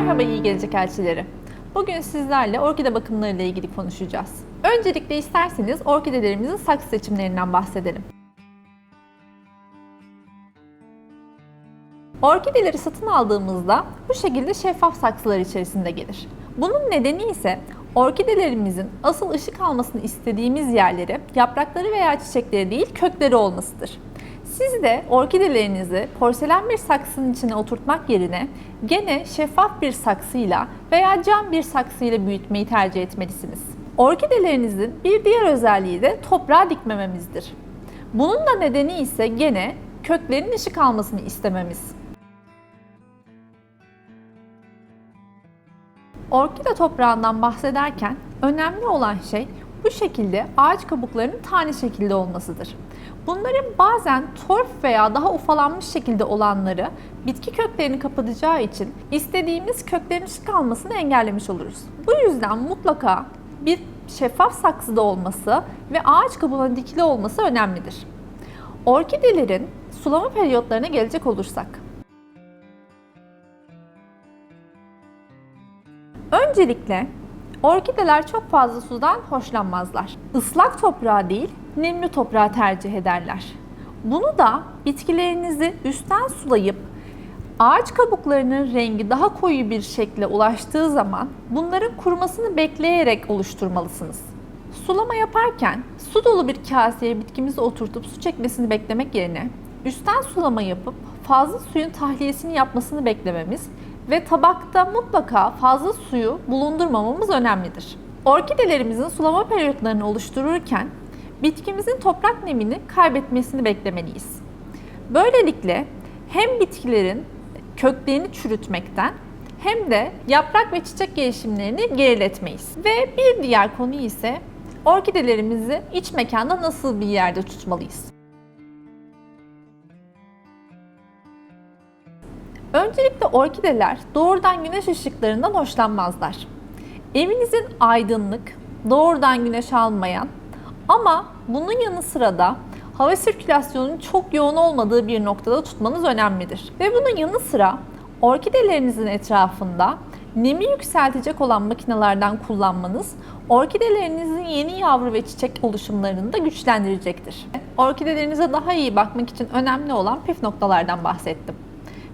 Merhaba iyi gelecek elçileri. Bugün sizlerle orkide bakımları ile ilgili konuşacağız. Öncelikle isterseniz orkidelerimizin saksı seçimlerinden bahsedelim. Orkideleri satın aldığımızda bu şekilde şeffaf saksılar içerisinde gelir. Bunun nedeni ise orkidelerimizin asıl ışık almasını istediğimiz yerleri yaprakları veya çiçekleri değil kökleri olmasıdır. Siz de orkidelerinizi porselen bir saksının içine oturtmak yerine gene şeffaf bir saksıyla veya cam bir saksıyla büyütmeyi tercih etmelisiniz. Orkidelerinizin bir diğer özelliği de toprağa dikmememizdir. Bunun da nedeni ise gene köklerin ışık almasını istememiz. Orkide toprağından bahsederken önemli olan şey bu şekilde ağaç kabuklarının tane şekilde olmasıdır. Bunların bazen torf veya daha ufalanmış şekilde olanları bitki köklerini kapatacağı için istediğimiz köklerin ışık engellemiş oluruz. Bu yüzden mutlaka bir şeffaf saksıda olması ve ağaç kabuğuna dikili olması önemlidir. Orkidelerin sulama periyotlarına gelecek olursak, Öncelikle orkideler çok fazla sudan hoşlanmazlar. Islak toprağı değil, nemli toprağı tercih ederler. Bunu da bitkilerinizi üstten sulayıp ağaç kabuklarının rengi daha koyu bir şekle ulaştığı zaman bunların kurumasını bekleyerek oluşturmalısınız. Sulama yaparken su dolu bir kaseye bitkimizi oturtup su çekmesini beklemek yerine üstten sulama yapıp fazla suyun tahliyesini yapmasını beklememiz ve tabakta mutlaka fazla suyu bulundurmamamız önemlidir. Orkidelerimizin sulama periyotlarını oluştururken bitkimizin toprak nemini kaybetmesini beklemeliyiz. Böylelikle hem bitkilerin köklerini çürütmekten hem de yaprak ve çiçek gelişimlerini geriletmeyiz. Ve bir diğer konu ise orkidelerimizi iç mekanda nasıl bir yerde tutmalıyız? Öncelikle orkideler doğrudan güneş ışıklarından hoşlanmazlar. Evinizin aydınlık, doğrudan güneş almayan ama bunun yanı sıra da hava sirkülasyonunun çok yoğun olmadığı bir noktada tutmanız önemlidir. Ve bunun yanı sıra orkidelerinizin etrafında nemi yükseltecek olan makinelerden kullanmanız orkidelerinizin yeni yavru ve çiçek oluşumlarını da güçlendirecektir. Orkidelerinize daha iyi bakmak için önemli olan püf noktalardan bahsettim.